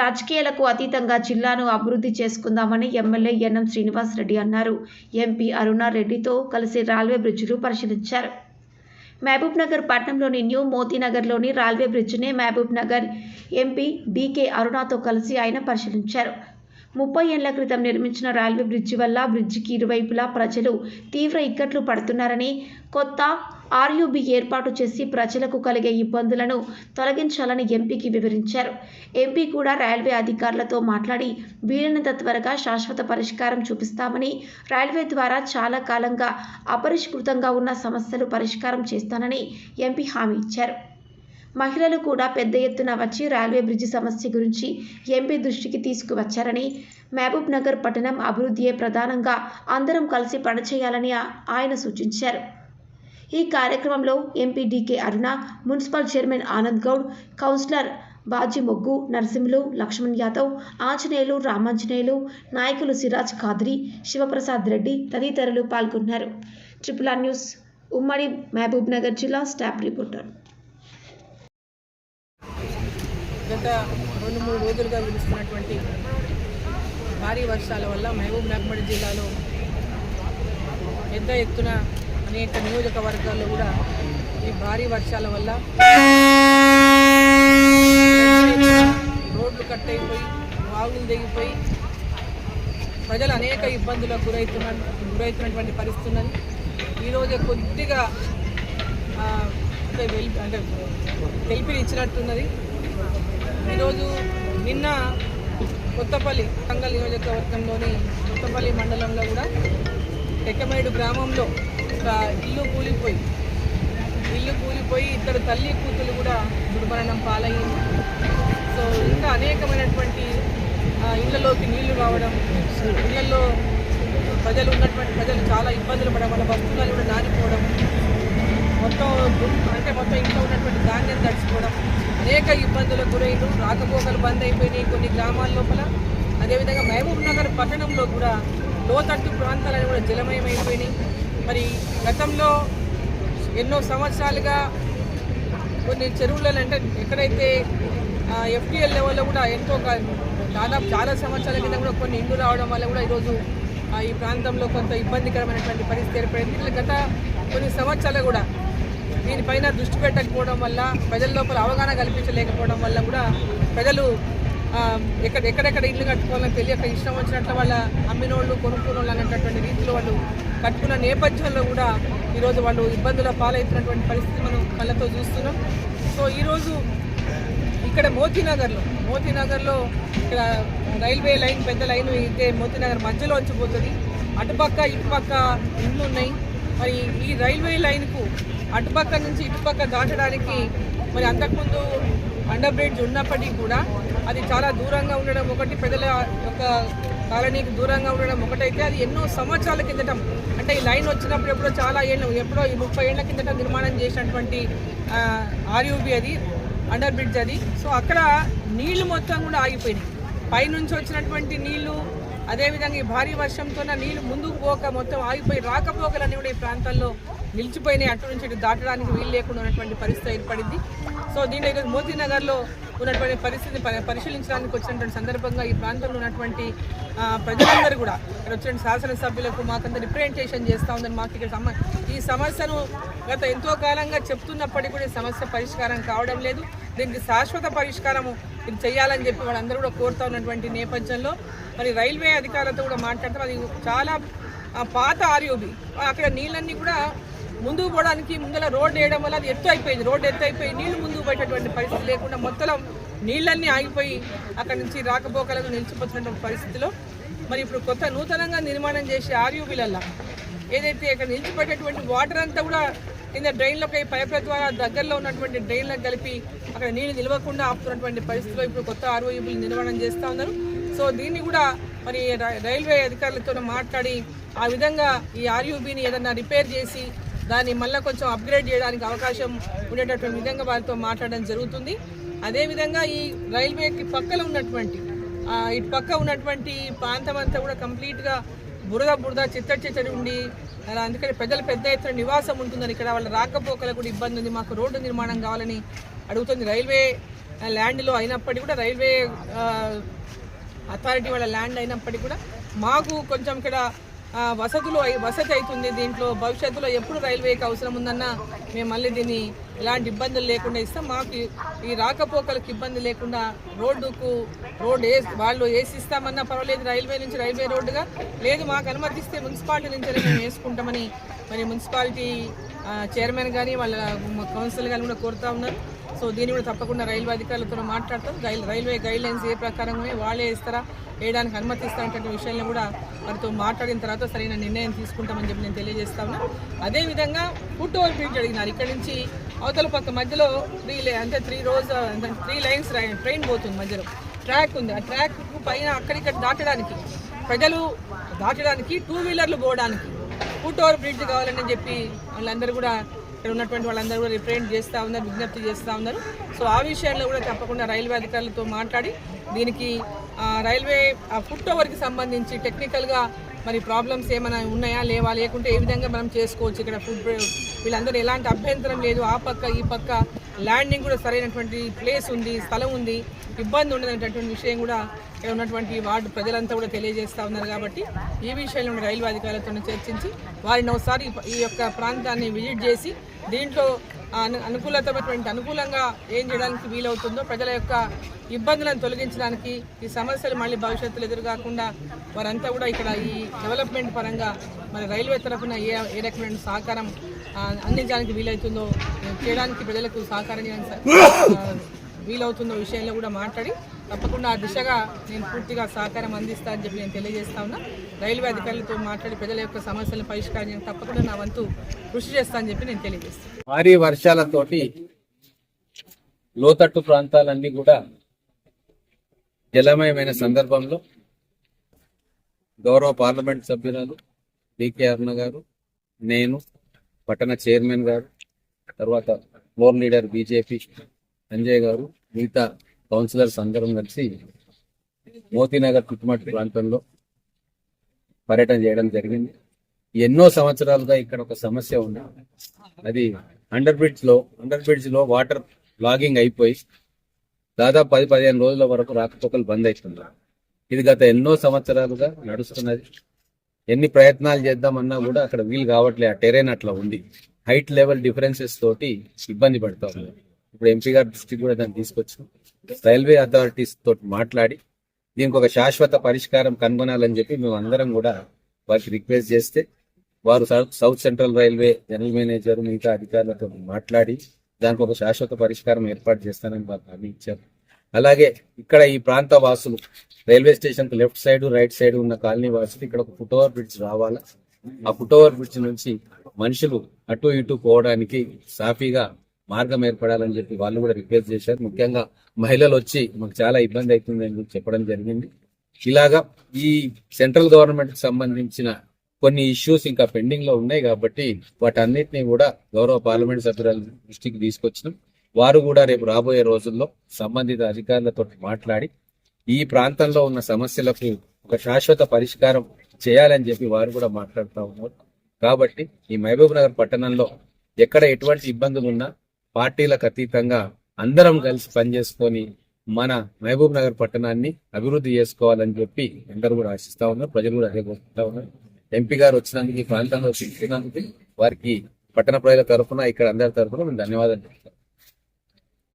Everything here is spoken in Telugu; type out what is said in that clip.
రాజకీయాలకు అతీతంగా జిల్లాను అభివృద్ధి చేసుకుందామని ఎమ్మెల్యే ఎన్ఎం శ్రీనివాస్ రెడ్డి అన్నారు. ఎంపీ అరుణారెడ్డితో కలిసి రైల్వే బ్రిడ్జిలు పరిశీలించారు. మహబూబ్ నగర్ పట్టణంలోని న్యూ మోతీనగర్లోని రైల్వే బ్రిడ్జిని మహబూబ్ నగర్ ఎంపీ డీకే అరుణాతో కలిసి ఆయన పరిశీలించారు. ముప్పై ఏళ్ళ క్రితం నిర్మించిన రైల్వే బ్రిడ్జి వల్ల బ్రిడ్జికి ఇరువైపులా ప్రజలు తీవ్ర ఇక్కట్లు పడుతున్నారని కొత్త ఆర్యూబీ ఏర్పాటు చేసి ప్రజలకు కలిగే ఇబ్బందులను తొలగించాలని ఎంపీకి వివరించారు. ఎంపీ కూడా రైల్వే అధికారులతో మాట్లాడి వీలైనంత త్వరగా శాశ్వత పరిష్కారం చూపిస్తామని రైల్వే ద్వారా చాలా కాలంగా అపరిష్కృతంగా ఉన్న సమస్యలు పరిష్కారం చేస్తానని ఎంపీ హామీ ఇచ్చారు. మహిళలు కూడా పెద్ద ఎత్తున వచ్చి రైల్వే బ్రిడ్జి సమస్య గురించి ఎంపీ దృష్టికి తీసుకువచ్చారని మహబూబ్ నగర్ పట్టణం అభివృద్ధియే ప్రధానంగా అందరం కలిసి పనిచేయాలని ఆయన సూచించారు. ఈ కార్యక్రమంలో MP DK Aruna municipal chairman Anand Goud councillor Baji Moggu Narasimhulu Laxman Yadav Anjaneyulu Ramanjaneyulu నాయకులు సిరాజ్ ఖాద్రి శివప్రసాద్ రెడ్డి తదితరులు పాల్గొన్నారు. ట్రిపుల్ ఆర్ న్యూస్ ఉమ్మడి మహబూబ్ నగర్ జిల్లా స్టాఫ్ రిపోర్టర్. గత రెండు మూడు రోజులుగా కురుస్తున్నటువంటి భారీ వర్షాల వల్ల మహబూబ్ నగర్ జిల్లాలో పెద్ద ఎత్తున అనేక నియోజకవర్గాల్లో కూడా ఈ భారీ వర్షాల వల్ల రోడ్లు కట్ అయిపోయి వాగులు దిగిపోయి ప్రజలు అనేక ఇబ్బందులకు గురవుతున్న గురవుతున్నటువంటి పరిస్థితి ఉన్నది. ఈరోజే కొద్దిగా అంటే వెల్ అంటే తెలిపిని ఇచ్చినట్టున్నది ఈరోజు నిన్న కొత్తపల్లి కంగల్ నియోజకవర్గంలోని కొత్తపల్లి మండలంలో కూడా టెక్కమేడు గ్రామంలో ఒక ఇల్లు కూలిపోయి ఇల్లు కూలిపోయి ఇద్దరు తల్లి కూతురు కూడా దుర్మరణం పాలయ్యింది. సో ఇంకా అనేకమైనటువంటి ఇళ్ళలోకి నీళ్ళు రావడం ఇళ్ళలో ప్రజలు ఉన్నటువంటి ప్రజలు చాలా ఇబ్బందులు పడడం వల్ల వస్తువులు కూడా నానిపోవడం మొత్తం అంటే మొత్తం ఇంట్లో ఉన్నటువంటి ధాన్యం తడిచిపోవడం అనేక ఇబ్బందులకు గురైన రాకపోకలు బంద్ అయిపోయినాయి కొన్ని గ్రామాల లోపల. అదేవిధంగా మహబూబ్ నగర్ పట్టణంలో కూడా లోతట్టు ప్రాంతాలను కూడా జలమయం అయిపోయినాయి మరి గతంలో ఎన్నో సంవత్సరాలుగా కొన్ని చెరువులలో అంటే ఎక్కడైతే ఎఫ్టీఎల్ లెవెల్లో కూడా ఎంతో దాదాపు చాలా సంవత్సరాల కింద కూడా కొన్ని ఇండ్లు రావడం వల్ల కూడా ఈరోజు ఈ ప్రాంతంలో కొంత ఇబ్బందికరమైనటువంటి పరిస్థితి ఏర్పడింది. గత కొన్ని సంవత్సరాలు కూడా దీనిపైన దృష్టి పెట్టకపోవడం వల్ల ప్రజల లోపల అవగాహన కల్పించలేకపోవడం వల్ల కూడా ప్రజలు ఎక్కడ ఎక్కడెక్కడ ఇల్లు కట్టుకోవాలని తెలియక ఇష్టం వచ్చినట్లు వాళ్ళ అమ్మినోళ్ళు కొనుక్కునోళ్ళు అనేటటువంటి రీతిలో వాళ్ళు కట్టుకున్న నేపథ్యంలో కూడా ఈరోజు వాళ్ళు ఇబ్బందుల పాలవుతున్నటువంటి పరిస్థితి మనం కళ్ళతో చూస్తున్నాం. సో ఈరోజు ఇక్కడ మోతీనగర్లో మోతీనగర్లో ఇక్కడ రైల్వే లైన్ పెద్ద లైన్ అయితే మోతీనగర్ మధ్యలో వచ్చిపోతుంది అటుపక్క ఇటుపక్క ఇండ్లు ఉన్నాయి. మరి ఈ రైల్వే లైన్కు అటుపక్క నుంచి ఇటుపక్క దాటడానికి మరి అంతకుముందు అండర్ బ్రిడ్జ్ ఉన్నప్పటికీ కూడా అది చాలా దూరంగా ఉండడం ఒకటి పెద్దల యొక్క కాలనీకి దూరంగా ఉండడం ఒకటైతే అది ఎన్నో సంవత్సరాల కిందట అంటే ఈ లైన్ వచ్చినప్పుడు ఎప్పుడో చాలా ఏళ్ళు ఎప్పుడో ఈ ముప్పై ఏళ్ళ కిందట నిర్మాణం చేసినటువంటి ఆర్యూబీ అది అండర్ బ్రిడ్జ్ అది సో అక్కడ నీళ్ళు మొత్తం కూడా ఆగిపోయినాయి. పైనుంచి వచ్చినటువంటి నీళ్ళు అదేవిధంగా ఈ భారీ వర్షంతో నీళ్ళు ముందుకు పోక మొత్తం ఆగిపోయి రాకపోకలన్నీ కూడా ఈ ప్రాంతాల్లో నిలిచిపోయినాయి. అటు నుంచి ఇటు దాటడానికి వీలు లేకుండా ఉన్నటువంటి పరిస్థితి ఏర్పడింది. సో దీంట్లో ఈరోజు మోతీనగర్లో ఉన్నటువంటి పరిస్థితిని పరి- పరిశీలించడానికి వచ్చినటువంటి సందర్భంగా ఈ ప్రాంతంలో ఉన్నటువంటి ప్రజలందరూ కూడా ఇక్కడ వచ్చిన శాసనసభ్యులకు మాకంతా రిప్రజెంటేషన్ చేస్తూ ఉందని మాకు ఇక్కడ సమ ఈ సమస్యను గత ఎంతో కాలంగా చెప్తున్నప్పటికీ కూడా ఈ సమస్య పరిష్కారం కావడం లేదు. దీనికి శాశ్వత పరిష్కారము ఇది చేయాలని చెప్పి వాళ్ళందరూ కూడా కోరుతా ఉన్నటువంటి నేపథ్యంలో మరి రైల్వే అధికారులతో కూడా మాట్లాడతాం. అది చాలా పాత ఆర్యూబి అక్కడ నీళ్ళన్నీ కూడా ముందుకు పోవడానికి ముందర రోడ్డు వేయడం వల్ల అది ఎత్తు అయిపోయింది. రోడ్ ఎత్తు అయిపోయి నీళ్ళు ముందుకు పోయేటటువంటి పరిస్థితి లేకుండా మొత్తం నీళ్ళన్నీ ఆగిపోయి అక్కడ నుంచి రాకపోకలకు నిలిచిపోతున్నటువంటి పరిస్థితిలో మరి ఇప్పుడు కొత్త నూతనంగా నిర్మాణం చేసే ఆర్యూబీలల్లా ఏదైతే ఇక్కడ నిలిచిపోయేటటువంటి వాటర్ అంతా కూడా కింద డ్రైన్లోకి పైపుల ద్వారా దగ్గరలో ఉన్నటువంటి డ్రైన్లకు కలిపి అక్కడ నీళ్ళు నిలవకుండా ఆపుతున్నటువంటి పరిస్థితిలో ఇప్పుడు కొత్త ఆర్ఓయూబీలు నిర్మాణం చేస్తూ ఉన్నారు. సో దీన్ని కూడా మరి రైల్వే అధికారులతో మాట్లాడి ఆ విధంగా ఈ ఆర్యూబీని ఏదన్నా రిపేర్ చేసి దాన్ని మళ్ళీ కొంచెం అప్గ్రేడ్ చేయడానికి అవకాశం ఉండేటటువంటి విధంగా వారితో మాట్లాడడం జరుగుతుంది. అదేవిధంగా ఈ రైల్వేకి పక్కన ఉన్నటువంటి ఇటు పక్క ఉన్నటువంటి ప్రాంతం అంతా కూడా కంప్లీట్గా బురద బురద చిత్తడి చిత్తడి ఉండి అలా అందుకని పెద్దలు పెద్ద ఎత్తున నివాసం ఉంటుందని ఇక్కడ వాళ్ళ రాకపోకలకు కూడా ఇబ్బంది ఉంది. మాకు రోడ్డు నిర్మాణం కావాలని అడుగుతుంది. రైల్వే ల్యాండ్లో అయినప్పటికీ కూడా రైల్వే అథారిటీ వాళ్ళ ల్యాండ్ అయినప్పటికీ కూడా మాకు కొంచెం ఇక్కడ వసతులు వసతి అవుతుంది. దీంట్లో భవిష్యత్తులో ఎప్పుడు రైల్వేకి అవసరం ఉందన్నా మేము మళ్ళీ దీన్ని ఎలాంటి ఇబ్బందులు లేకుండా ఇస్తాం. మాకు ఈ- రాకపోకలకు ఇబ్బంది లేకుండా రోడ్డుకు రోడ్డు ఏ వాళ్ళు వేసిస్తామన్నా పర్వాలేదు. రైల్వే నుంచి రైల్వే రోడ్డుగా. లేదు మాకు అనుమతిస్తే మున్సిపాలిటీ నుంచి మేము వేసుకుంటామని మరి మున్సిపాలిటీ చైర్మన్ కానీ వాళ్ళ కౌన్సిల్ కానీ కూడా కోరుతా ఉన్నారు. సో దీన్ని కూడా తప్పకుండా రైల్వే అధికారులతో మాట్లాడతాం. రైల్ రైల్వే గైడ్ లైన్స్ ఏ ప్రకారంగా వాళ్ళే ఇస్తారా వేయడానికి అనుమతిస్తారంటే విషయంలో కూడా వారితో మాట్లాడిన తర్వాత సరైన నిర్ణయం తీసుకుంటామని చెప్పి నేను తెలియజేస్తా ఉన్నా. అదేవిధంగా ఫుట్ ఓవర్ బ్రిడ్జ్ అడిగినారు. ఇక్కడ నుంచి అవతల పక్క మధ్యలో త్రీ అంటే త్రీ రోజు త్రీ లైన్స్ ట్రైన్ పోతుంది మధ్యలో. ట్రాక్ ఉంది. ఆ ట్రాక్ పైన అక్కడిక్కడ దాటడానికి ప్రజలు దాటడానికి టూ వీలర్లు పోవడానికి ఫుట్ ఓవర్ బ్రిడ్జ్ కావాలని చెప్పి వాళ్ళందరూ కూడా ఇక్కడ ఉన్నటువంటి వాళ్ళందరూ కూడా రిప్రజెంట్ చేస్తూ ఉన్నారు విజ్ఞప్తి చేస్తూ ఉన్నారు. సో ఆ విషయాల్లో కూడా తప్పకుండా రైల్వే అధికారులతో మాట్లాడి దీనికి రైల్వే ఫుట్ ఓవర్కి సంబంధించి టెక్నికల్గా మరి ప్రాబ్లమ్స్ ఏమైనా ఉన్నాయా లేవా లేకుంటే ఏ విధంగా మనం చేసుకోవచ్చు ఇక్కడ ఫుడ్ వీళ్ళందరూ ఎలాంటి అభ్యంతరం లేదు. ఆ పక్క ఈ పక్క ల్యాండింగ్ కూడా సరైనటువంటి ప్లేస్ ఉంది స్థలం ఉంది ఇబ్బంది ఉండదనేటటువంటి విషయం కూడా ఇక్కడ ఉన్నటువంటి వార్డు ప్రజలంతా కూడా తెలియజేస్తూ ఉన్నారు కాబట్టి ఈ విషయంలో రైల్వే అధికారులతో చర్చించి వారిని ఒకసారి ఈ యొక్క ప్రాంతాన్ని విజిట్ చేసి దీంట్లో అను అనుకూలతమైనటువంటి అనుకూలంగా ఏం చేయడానికి వీలవుతుందో ప్రజల యొక్క ఇబ్బందులను తొలగించడానికి ఈ సమస్యలు మళ్ళీ భవిష్యత్తులో ఎదురుకాకుండా వారంతా కూడా ఇక్కడ ఈ డెవలప్మెంట్ పరంగా మరి రైల్వే తరఫున ఏ ఏ రకమైన సహకారం అందించడానికి వీలవుతుందో చేయడానికి ప్రజలకు సహకారం చేయడానికి వీలవుతుందో విషయంలో కూడా మాట్లాడి తప్పకుండా ఆ దిశగా నేను పూర్తిగా సహకారం అందిస్తా అని చెప్పి నేను తెలియజేస్తా ఉన్నా. రైల్వే అధికారులతో మాట్లాడి ప్రజల యొక్క సమస్యలను పరిష్కారం చేయడం తప్పకుండా నా వంతు కృషి చేస్తా అని చెప్పి నేను తెలియజేస్తాను భారీ వర్షాలతోటి లోతట్టు ప్రాంతాలన్నీ కూడా జలమయమైన సందర్భంలో గౌరవ పార్లమెంట్ సభ్యురాలు డికే అరుణ గారు నేను పట్టణ చైర్మన్ గారు తర్వాత ఫ్లోర్ లీడర్ బీజేపీ సంజయ్ గారు మిగతా కౌన్సిలర్స్ అందరం కలిసి మోతీనగర్ చుట్టుమట్టు ప్రాంతంలో పర్యటన చేయడం జరిగింది. ఎన్నో సంవత్సరాలుగా ఇక్కడ ఒక సమస్య ఉంది. అది అండర్ బ్రిడ్జ్లో అండర్ బ్రిడ్జ్లో వాటర్ లాగింగ్ అయిపోయి దాదాపు పది పదిహేను రోజుల వరకు రాకపోకలు బంద్ అవుతున్నారు ఇది గత ఎన్నో సంవత్సరాలుగా నడుస్తున్నది. ఎన్ని ప్రయత్నాలు చేద్దామన్నా కూడా అక్కడ వీలు కావట్లే ఆ టెరైన్ అట్లా ఉంది. హైట్ లెవెల్ డిఫరెన్సెస్ తోటి ఇబ్బంది పడతా ఉంది. ఇప్పుడు ఎంపీ గారి దృష్టికి కూడా దాన్ని తీసుకొచ్చాం. రైల్వే అథారిటీస్ తోటి మాట్లాడి దీనికి ఒక శాశ్వత పరిష్కారం కనుగొనాలని చెప్పి మేము అందరం కూడా వారికి రిక్వెస్ట్ చేస్తే వారు సౌ- south central railway general manager మిగతా అధికారులతో మాట్లాడి దానికి ఒక శాశ్వత పరిష్కారం ఏర్పాటు చేస్తానని వారు హామీ ఇచ్చారు. అలాగే ఇక్కడ ఈ ప్రాంత వాసులు railway station left side right side ఉన్న కాలనీ వాసులు ఇక్కడ ఒక ఫుట్ ఓవర్ బ్రిడ్జ్ రావాలా? ఆ ఫుట్ ఓవర్ బ్రిడ్జ్ నుంచి మనుషులు అటు ఇటు పోవడానికి సాఫీగా మార్గం ఏర్పడాలని చెప్పి వాళ్ళు కూడా రిక్వెస్ట్ చేశారు. ముఖ్యంగా మహిళలు వచ్చి మాకు చాలా ఇబ్బంది అవుతుందని చెప్పడం జరిగింది. ఇలాగా ఈ సెంట్రల్ గవర్నమెంట్కి సంబంధించిన కొన్ని ఇష్యూస్ ఇంకా పెండింగ్లో ఉన్నాయి కాబట్టి వాటన్నిటిని కూడా గౌరవ పార్లమెంట్ సభ్యుల దృష్టికి తీసుకొచ్చినాం. వారు కూడా రేపు రాబోయే రోజుల్లో సంబంధిత అధికారులతో మాట్లాడి ఈ ప్రాంతంలో ఉన్న సమస్యలకు ఒక శాశ్వత పరిష్కారం చేయాలని చెప్పి వారు కూడా మాట్లాడుతూ ఉన్నారు. కాబట్టి ఈ మహబూబ్ నగర్ పట్టణంలో ఎక్కడ ఎటువంటి ఇబ్బందులు ఉన్నా పార్టీలకు అతీతంగా అందరం కలిసి పనిచేసుకొని మన మహబూబ్ నగర్ పట్టణాన్ని అభివృద్ధి చేసుకోవాలని చెప్పి అందరూ కూడా ఆశిస్తా ఉన్నారు. ప్రజలు కూడా అదే కోరుకుంటా ఉన్నారు. ఎంపీ గారు వచ్చినందుకు ఈ ప్రాంతంలో వచ్చినందుకు వారికి పట్టణ ప్రజల తరఫున ఇక్కడ అందరి తరఫున మేము ధన్యవాదాలు